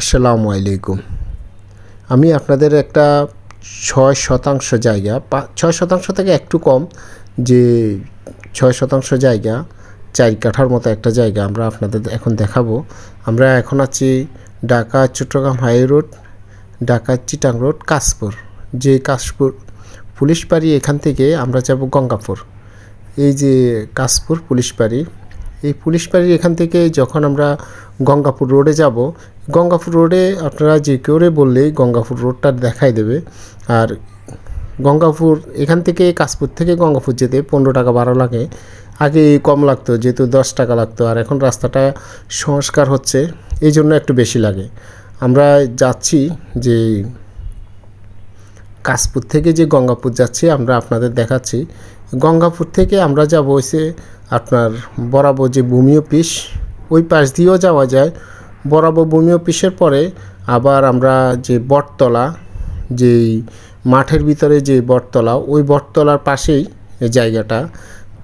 আসসালামু আলাইকুম। আমি আপনাদের একটা ছয় শতাংশ জায়গা ছয় শতাংশ থেকে একটু কম, যে ছয় শতাংশ জায়গা, চার কাঠার মতো একটা জায়গা আমরা আপনাদের এখন দেখাবো। আমরা এখন আছি Dhaka, Chattogram high road, Dhaka, Chittagong road, Kashpur. যে কাশপুর পুলিশ বাড়ি এখান থেকে আমরা যাব গঙ্গাপুর। এই যে কাশপুর পুলিশ বাড়ি এই পুলিশ বাড়ির এখান থেকে যখন আমরা গঙ্গাপুর রোডে যাব, গঙ্গাপুর রোডে আপনারা যে কেউরে বললেই গঙ্গাপুর রোডটা দেখাই দেবে। আর গঙ্গাপুর, এখান থেকে কাশপুর থেকে গঙ্গাপুর যেতে পনেরো টাকা বারো লাগে। আগে কম লাগতো, যেহেতু দশ টাকা লাগতো, আর এখন রাস্তাটা সংস্কার হচ্ছে, এই জন্য একটু বেশি লাগে। আমরা যাচ্ছি যে কাশপুর থেকে যে গঙ্গাপুর যাচ্ছি, আমরা আপনাদের দেখাচ্ছি। গঙ্গাপুর থেকে আমরা যাব হচ্ছে আপনার বরাবর যে ভূমি অফিস ওই পাশ দিয়েও যাওয়া যায়। বরাবর ভূমি অফিসের পরে আবার আমরা যে বটতলা, যেই মাঠের ভিতরে যে বটতলা, ওই বটতলার পাশেই এই জায়গাটা,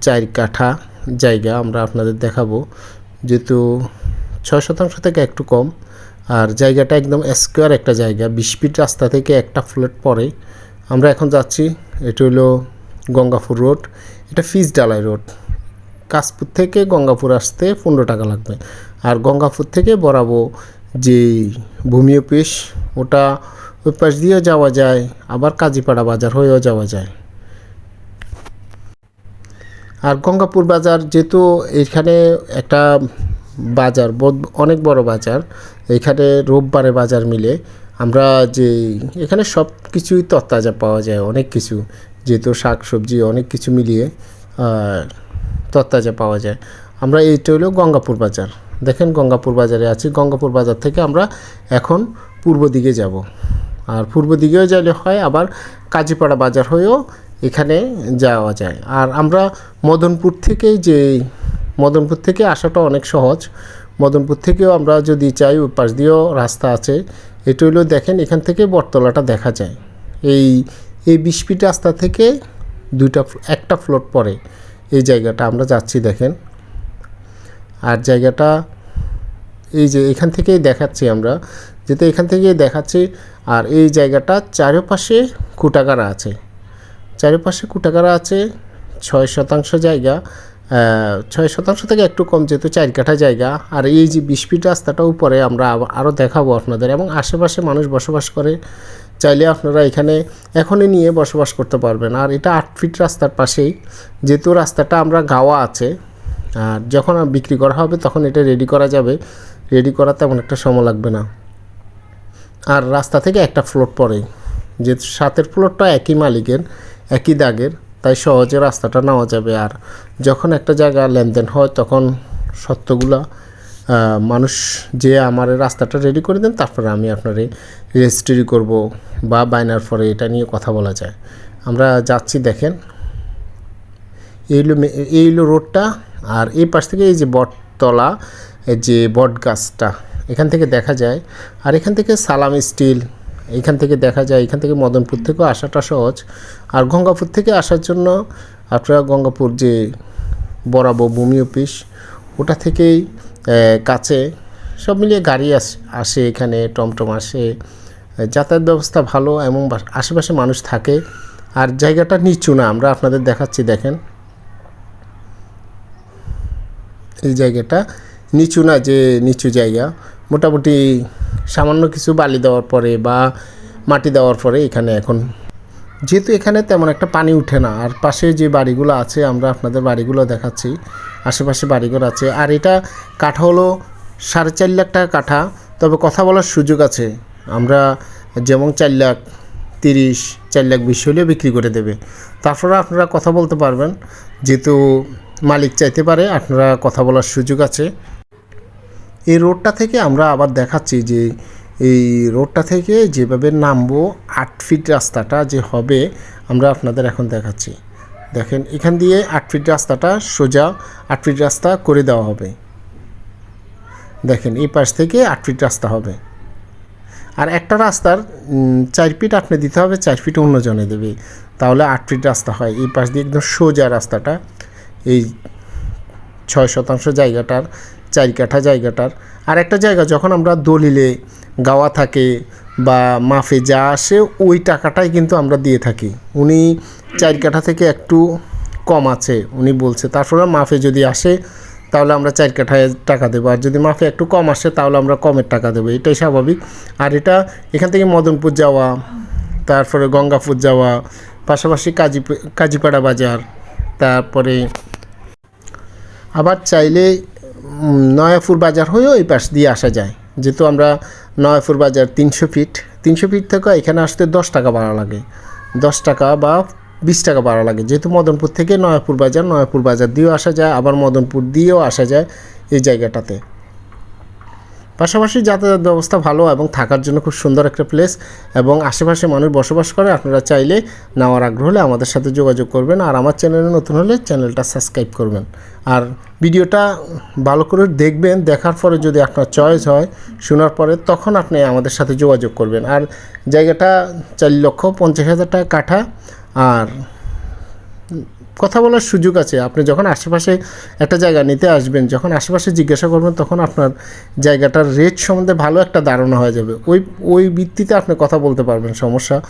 চার কাঠা জায়গা আমরা আপনাদের দেখাবো। যেহেতু ছয় শতাংশ থেকে একটু কম, আর জায়গাটা একদম স্কোয়ার একটা জায়গা, বিশ ফিট রাস্তা থেকে একটা ফ্ল্যাট পরে। আমরা এখন যাচ্ছি, এটা হলো গঙ্গাপুর রোড, এটা ফিজ ডালাই রোড। কাশপুর থেকে গঙ্গাপুর আসতে পনেরো টাকা লাগবে। আর গঙ্গাপুর থেকে বরাবো যে ভূমি অফিস, ওটা ওই পাশ দিয়েও যাওয়া যায়, আবার কাজীপাড়া বাজার হয়েও যাওয়া যায়। আর গঙ্গাপুর বাজার যেহেতু এখানে একটা বাজার অনেক বড় বাজার এখানে রোববারে বাজার মিলে। আমরা যে এখানে সব কিছুই তত্তাজা পাওয়া যায়, অনেক কিছু। যেহেতু শাক সবজি অনেক কিছু মিলিয়ে, আর তত্তাজা পাওয়া যায়। আমরা এইটা হলো গঙ্গাপুর বাজার। দেখেন গঙ্গাপুর বাজারে আছি। গঙ্গাপুর বাজার থেকে আমরা এখন পূর্ব দিকে যাব। আর পূর্ব দিকেও যাইলে হয়, আবার কাজীপাড়া বাজার হয়েও এখানে যাওয়া যায়। আর আমরা মদনপুর থেকে যে মদনপুর থেকে আসাটা অনেক সহজ। মদনপুর থেকেও আমরা যদি চাই ওই পাশ দিয়েও রাস্তা আছে। এটা হলো দেখেন, এখান থেকে বটতলাটা দেখা যায়। এই এই বিশ ফিট রাস্তা থেকে দুইটা একটা ফ্লোট পরে। এই জায়গাটা আমরা যাচ্ছি দেখেন। আর জায়গাটা এই যে এখান থেকেই দেখাচ্ছি আমরা যেতে এখান থেকেই দেখাচ্ছি, আর এই জায়গাটা চারপাশে কুটাকারা আছে। চারপাশে কুটাকারা আছে, ছয় শতাংশ জায়গা ছয় শতাংশ থেকে একটু কম যেহেতু চার কাঠা জায়গা, আর এই যে বিশ ফিট রাস্তাটা উপরে আমরা আরও দেখাবো আপনাদের। এবং আশেপাশে মানুষ বসবাস করে, চাইলে আপনারা এখানে এখনই নিয়ে বসবাস করতে পারবেন। আর এটা আট ফিট রাস্তার পাশেই, যেহেতু রাস্তাটা আমরা গাওয়া আছে, আর যখন বিক্রি করা হবে তখন এটা রেডি করা যাবে। রেডি করা তেমন একটা সময় লাগবে না। আর রাস্তা থেকে একটা ফ্লোট পড়ে যে সাতের ফ্লোরটা একই মালিকের, একই দাগের। তাই সহজে রাস্তাটা নেওয়া যাবে। আর যখন একটা জায়গা লেনদেন হয়, তখন সত্যগুলা মানুষ যে আমার রাস্তাটা রেডি করে দেন, তারপরে আমি আপনারে রেজিস্ট্রি করব বা বাইনার পরে এটা নিয়ে কথা বলা যায়। আমরা যাচ্ছি, দেখেন। এই হলো মে- এই হলো রোডটা আর এই পাশ থেকে এই যে বটতলা, এই যে বট গাছটা এখান থেকে দেখা যায়। আর এখান থেকে সালাম স্টিল এখান থেকে দেখা যায় এখান থেকে মদনপুর থেকেও আসাটা সহজ। আর গঙ্গাপুর থেকে আসার জন্য আপনারা গঙ্গাপুর যে বরাবর ভূমি অফিস, ওটা থেকেই কাছে সব মিলিয়ে গাড়ি আস- আসে এখানে, টমটম আসে। যাতায়াত ব্যবস্থা ভালো এবং আশেপাশে মানুষ থাকে। আর জায়গাটা নিচু না, আমরা আপনাদের দেখাচ্ছি, দেখেন। এই জায়গাটা নিচু না, যে নিচু জায়গা। মোটামুটি সামান্য কিছু বালি দেওয়ার পরে বা মাটি দেওয়ার পরে এখানে এখন যেহেতু এখানে তেমন একটা পানি উঠে না, আর পাশে যে বাড়িগুলো আছে, আমরা আপনাদের বাড়িগুলো দেখাচ্ছি, আশেপাশে বাড়িঘর আছে, আর এটা কাঠা হলো সাড়ে চার লাখ টাকা কাঠা। তবে কথা বলার সুযোগ আছে, আমরা যেমন চার লাখ তিরিশ, চার লাখ বিশ হলেও বিক্রি করে দেবে। তারপরে আপনারা কথা বলতে পারবেন, যেহেতু মালিক চাইতে পারে, আপনারা কথা বলার সুযোগ আছে। এই রোডটা থেকে আমরা আবার দেখাচ্ছি যে এই রোডটা থেকে যেভাবে নামবো আট ফিট রাস্তাটা যে হবে, আমরা আপনাদের এখন দেখাচ্ছি। দেখেন, এখান দিয়ে আট ফিট রাস্তাটা সোজা আট ফিট রাস্তা করে দেওয়া হবে। দেখেন, এই পাশ থেকে আট ফিট রাস্তা হবে। আর একটা রাস্তার চার ফিট আপনি দিতে হবে, চার ফিট অন্যজনে দেবে। তাহলে আট ফিট রাস্তা হয়। এই পাশ দিয়ে একদম সোজা রাস্তাটা। এই ছয় শতাংশ জায়গাটার চার কাঠা জায়গাটার। আর একটা জায়গা যখন আমরা দলিলে গাওয়া থাকে বা মাফে যা আসে, ওই টাকাটাই কিন্তু আমরা দিয়ে থাকি। উনি চার কাঠা থেকে একটু কম আছে, উনি বলছে তারপরে মাফে যদি আসে, তাহলে আমরা চার কাঠায় টাকা দেবো। আর যদি মাফে একটু কম আসে, তাহলে আমরা কমের টাকা দেবো। এটাই স্বাভাবিক। আর এটা এখান থেকে মদনপুর যাওয়া, তারপরে গঙ্গাপুর যাওয়া, পাশাপাশি কাজী কাজীপাড়া বাজার, তারপরে আবার চাইলে নয়াপুর বাজার হয়েও এই পাশ দিয়ে আসা যায়। যেহেতু আমরা নয়াপুর বাজার তিনশো ফিট তিনশো ফিট থেকে এখানে আসতে দশ টাকা ভাড়া লাগে। দশ টাকা বা বিশ টাকা ভাড়া লাগে। যেহেতু মদনপুর থেকে নয়াপুর বাজার নয়াপুর বাজার দিয়েও আসা যায়, আবার মদনপুর দিয়েও আসা যায় এই জায়গাটাতে। পাশাপাশি যাতায়াত ব্যবস্থা ভালো এবং থাকার জন্য খুব সুন্দর একটা প্লেস এবং আশেপাশে মানুষ বসবাস করে, আপনারা চাইলে নেওয়ার আগ্রহ হলে আমাদের সাথে যোগাযোগ করবেন আর আমার চ্যানেলে নতুন হলে চ্যানেলটা সাবস্ক্রাইব করবেন। আর ভিডিওটা ভালো করে দেখবেন, দেখার পরে যদি আপনার চয়েস হয়, শোনার পরে তখন আপনি আমাদের সাথে যোগাযোগ করবেন। আর জায়গাটা চার লক্ষ পঞ্চাশ হাজার টাকা কাঠা, আর কথা বলার সুযোগ আছে। আপনি যখন আশেপাশে একটা জায়গা নিতে আসবেন, যখন আশেপাশে জিজ্ঞাসা করবেন, তখন আপনার জায়গাটার রেট সম্বন্ধে ভালো একটা ধারণা হয়ে যাবে। ওই ওই ভিত্তিতে আপনি কথা বলতে পারবেন, সমস্যা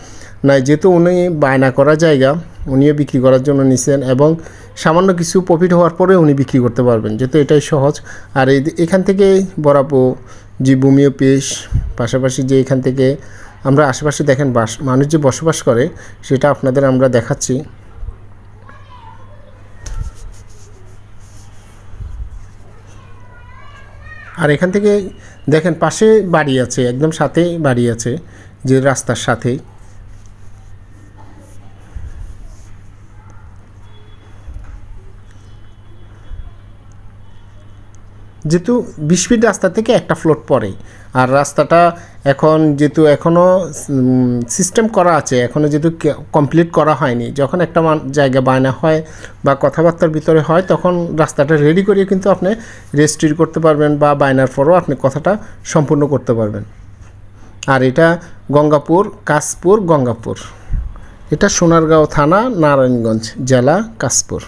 নাই। যেহেতু উনি বায়না করা জায়গা, উনিও বিক্রি করার জন্য নিছেন এবং সামান্য কিছু প্রফিট হওয়ার পরে উনি বিক্রি করতে পারবেন। যেহেতু এটাই সহজ। আর এই এখান থেকে বরাবো যে ভূমিও পেশ, পাশাপাশি যে এখান থেকে আমরা আশেপাশে দেখেন বাস, মানুষ যে বসবাস করে, সেটা আপনাদের আমরা দেখাচ্ছি। আর এখান থেকে দেখেন পাশে বাড়ি আছে একদম সাথে বাড়ি আছে যে রাস্তার সাথেই। যেহেতু বিশ ফিট রাস্তা থেকে একটা ফ্লোট পড়ে। আর রাস্তাটা এখন যেহেতু এখনও সিস্টেম করা আছে এখনও যেহেতু কমপ্লিট করা হয়নি, যখন একটা জায়গা বায়না হয় বা কথাবার্তার ভিতরে হয়, তখন রাস্তাটা রেডি করিয়ে কিন্তু আপনি রেজিস্ট্রি করতে পারবেন বা বায়নার পরও আপনি কথাটা সম্পূর্ণ করতে পারবেন। আর এটা গঙ্গাপুর, কাশপুর, গঙ্গাপুর। এটা সোনারগাঁও থানা, নারায়ণগঞ্জ জেলা, কাশপুর।